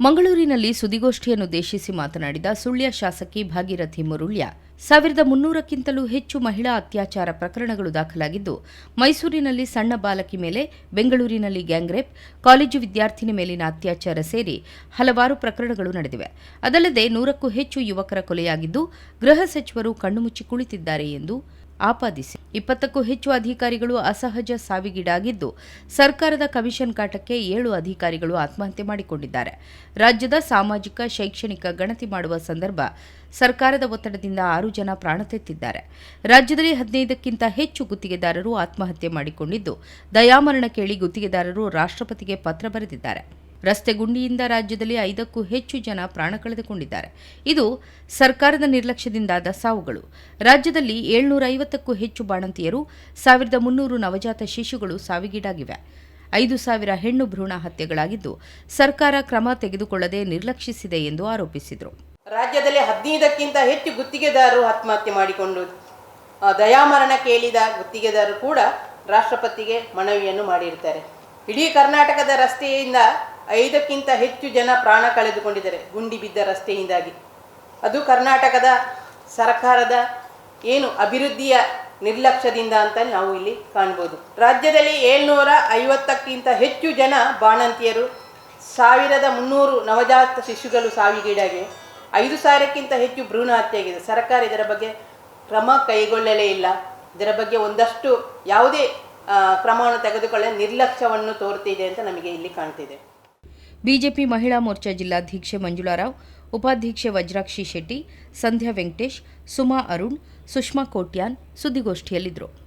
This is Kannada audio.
ಮಂಗಳೂರಿನಲ್ಲಿ ಸುದ್ದಿಗೋಷ್ಠಿಯನ್ನುದ್ದೇಶಿಸಿ ಮಾತನಾಡಿದ ಸುಳ್ಯ ಶಾಸಕಿ ಭಾಗೀರಥಿ ಮುರುಳ್ಯ, ಸಾವಿರದ ಮುನ್ನೂರಕ್ಕಿಂತಲೂ ಹೆಚ್ಚು ಮಹಿಳಾ ಅತ್ಯಾಚಾರ ಪ್ರಕರಣಗಳು ದಾಖಲಾಗಿದ್ದು, ಮೈಸೂರಿನಲ್ಲಿ ಸಣ್ಣ ಬಾಲಕಿ ಮೇಲೆ, ಬೆಂಗಳೂರಿನಲ್ಲಿ ಗ್ಯಾಂಗ್ರೇಪ್ ಕಾಲೇಜು ವಿದ್ಯಾರ್ಥಿನಿ ಮೇಲಿನ ಅತ್ಯಾಚಾರ ಸೇರಿ ಹಲವಾರು ಪ್ರಕರಣಗಳು ನಡೆದಿವೆ. ಅದಲ್ಲದೆ ನೂರಕ್ಕೂ ಹೆಚ್ಚು ಯುವಕರ ಕೊಲೆಯಾಗಿದ್ದು, ಗೃಹ ಸಚಿವರು ಕಣ್ಣುಮುಚ್ಚಿ ಕುಳಿತಿದ್ದಾರೆ ಎಂದು ಆಪಾದಿಸಿ. ಇಪ್ಪತ್ತಕ್ಕೂ ಹೆಚ್ಚು ಅಧಿಕಾರಿಗಳು ಅಸಹಜ ಸಾವಿಗೀಡಾಗಿದ್ದು, ಸರ್ಕಾರದ ಕಮಿಷನ್ ಕಾಟಕ್ಕೆ ಏಳು ಅಧಿಕಾರಿಗಳು ಆತ್ಮಹತ್ಯೆ ಮಾಡಿಕೊಂಡಿದ್ದಾರೆ. ರಾಜ್ಯದ ಸಾಮಾಜಿಕ, ಶೈಕ್ಷಣಿಕ ಗಣತಿ ಮಾಡುವ ಸಂದರ್ಭ ಸರ್ಕಾರದ ಒತ್ತಡದಿಂದ ಆರು ಜನ ಪ್ರಾಣ ತೆತ್ತಿದ್ದಾರೆ. ರಾಜ್ಯದಲ್ಲಿ ಹದಿನೈದಕ್ಕಿಂತ ಹೆಚ್ಚು ಗುತ್ತಿಗೆದಾರರು ಆತ್ಮಹತ್ಯೆ ಮಾಡಿಕೊಂಡಿದ್ದು, ದಯಾಮರಣ ಕೇಳಿ ಗುತ್ತಿಗೆದಾರರು ರಾಷ್ಟ್ರಪತಿಗೆ ಪತ್ರ ಬರೆದಿದ್ದಾರೆ. ರಸ್ತೆ ಗುಂಡಿಯಿಂದ ರಾಜ್ಯದಲ್ಲಿ ಐದಕ್ಕೂ ಹೆಚ್ಚು ಜನ ಪ್ರಾಣ ಕಳೆದುಕೊಂಡಿದ್ದಾರೆ. ಇದು ಸರ್ಕಾರದ ನಿರ್ಲಕ್ಷ್ಯದಿಂದಾದ ಸಾವುಗಳು. ರಾಜ್ಯದಲ್ಲಿ ಏಳ್ನೂರ ಐವತ್ತಕ್ಕೂ ಹೆಚ್ಚು ಬಾಣಂತಿಯರು, ಸಾವಿರದ ಮುನ್ನೂರು ನವಜಾತ ಶಿಶುಗಳು ಸಾವಿಗೀಡಾಗಿವೆ. ಐದು ಸಾವಿರ ಹೆಣ್ಣು ಭ್ರೂಣ ಹತ್ಯೆಗಳಾಗಿದ್ದು, ಸರ್ಕಾರ ಕ್ರಮ ತೆಗೆದುಕೊಳ್ಳದೆ ನಿರ್ಲಕ್ಷಿಸಿದೆ ಎಂದು ಆರೋಪಿಸಿದರು. ರಾಜ್ಯದಲ್ಲಿ ಹದಿನೈದಕ್ಕಿಂತ ಹೆಚ್ಚು ಗುತ್ತಿಗೆದಾರರು ಆತ್ಮಹತ್ಯೆ ಮಾಡಿಕೊಂಡು ದಯಾಮರಣ ಕೇಳಿದ ಗುತ್ತಿಗೆದಾರರು ಕೂಡ ರಾಷ್ಟ್ರಪತಿಗೆ ಮನವಿಯನ್ನು ಮಾಡಿರ್ತಾರೆ. ಇಡೀ ಕರ್ನಾಟಕದ ರಸ್ತೆಯಿಂದ ಐದಕ್ಕಿಂತ ಹೆಚ್ಚು ಜನ ಪ್ರಾಣ ಕಳೆದುಕೊಂಡಿದ್ದಾರೆ ಗುಂಡಿ ಬಿದ್ದ ರಸ್ತೆಯಿಂದಾಗಿ. ಅದು ಕರ್ನಾಟಕದ ಸರ್ಕಾರದ ಏನು ಅಭಿವೃದ್ಧಿಯ ನಿರ್ಲಕ್ಷ್ಯದಿಂದ ಅಂತ ನಾವು ಇಲ್ಲಿ ಕಾಣ್ಬೋದು. ರಾಜ್ಯದಲ್ಲಿ ಏಳ್ನೂರ ಐವತ್ತಕ್ಕಿಂತ ಹೆಚ್ಚು ಜನ ಬಾಣಂತಿಯರು, ಸಾವಿರದ ಮುನ್ನೂರು ನವಜಾತ ಶಿಶುಗಳು ಸಾವಿಗೀಡಾಗಿವೆ. ಐದು ಸಾವಿರಕ್ಕಿಂತ ಹೆಚ್ಚು ಭ್ರೂಣ ಹತ್ಯೆಯಾಗಿದೆ. ಸರ್ಕಾರ ಇದರ ಬಗ್ಗೆ ಕ್ರಮ ಕೈಗೊಳ್ಳಲೇ ಇಲ್ಲ. ಇದರ ಬಗ್ಗೆ ಒಂದಷ್ಟು ಯಾವುದೇ ಕ್ರಮವನ್ನು ತೆಗೆದುಕೊಳ್ಳಲು ನಿರ್ಲಕ್ಷ್ಯವನ್ನು ತೋರ್ತಿದೆ ಅಂತ ನಮಗೆ ಇಲ್ಲಿ ಕಾಣ್ತಿದೆ. ಬಿಜೆಪಿ ಮಹಿಳಾ ಮೋರ್ಚಾ ಜಿಲ್ಲಾಧ್ಯಕ್ಷೆ ಮಂಜುಳಾರಾವ್ ಉಪಾಧ್ಯಕ್ಷೆ ವಜ್ರಾಕ್ಷಿ ಶೆಟ್ಟಿ, ಸಂಧ್ಯಾ ವೆಂಕಟೇಶ್, ಸುಮಾ ಅರುಣ್, ಸುಷ್ಮಾ ಕೋಟ್ಯಾನ್ ಸುದ್ದಿಗೋಷ್ಠಿಯಲ್ಲಿದ್ದರು.